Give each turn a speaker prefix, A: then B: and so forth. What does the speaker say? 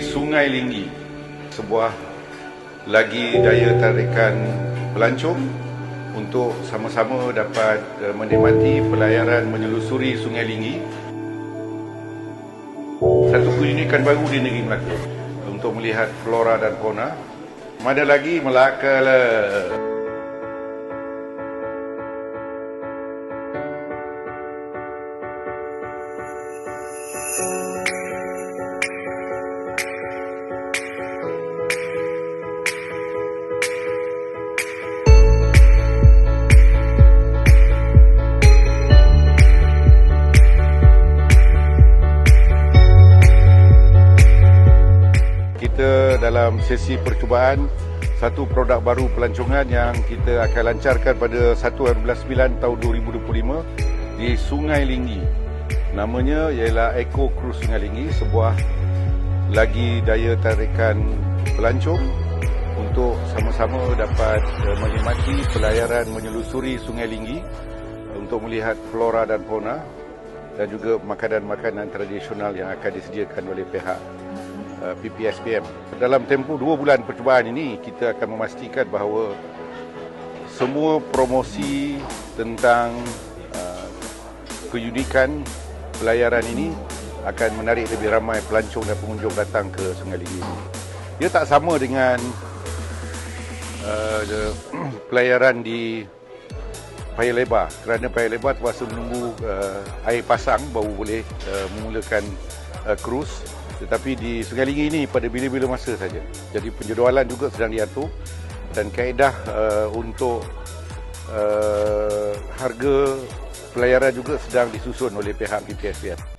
A: Sungai Linggi, sebuah lagi daya tarikan pelancong untuk sama-sama dapat uh, menikmati pelayaran menyelusuri Sungai Linggi. Satu keunikan baru di negeri Melaka untuk melihat flora dan fauna. Mana lagi Melaka lah. Dalam sesi percubaan satu produk baru pelancongan yang kita akan lancarkan pada 1 bulan 9 tahun 2025 di Sungai Linggi. Namanya ialah Eco Cruise Sungai Linggi, sebuah lagi daya tarikan pelancong untuk sama-sama dapat eh, menikmati pelayaran menyelusuri Sungai Linggi untuk melihat flora dan fauna dan juga makanan-makanan tradisional yang akan disediakan oleh pihak PPSPM. Dalam tempoh dua bulan percubaan ini, kita akan memastikan bahawa semua promosi tentang uh, keunikan pelayaran ini akan menarik lebih ramai pelancong dan pengunjung datang ke Sungai Ligi. Dia tak sama dengan uh, pelayaran di Paya Lebar kerana Paya Lebar terpaksa menunggu uh, air pasang baru boleh uh, memulakan uh, tetapi di Sungai Linggi ini pada bila-bila masa saja. Jadi penjadualan juga sedang diatur dan kaedah uh, untuk uh, harga pelayaran juga sedang disusun oleh pihak PPSPF.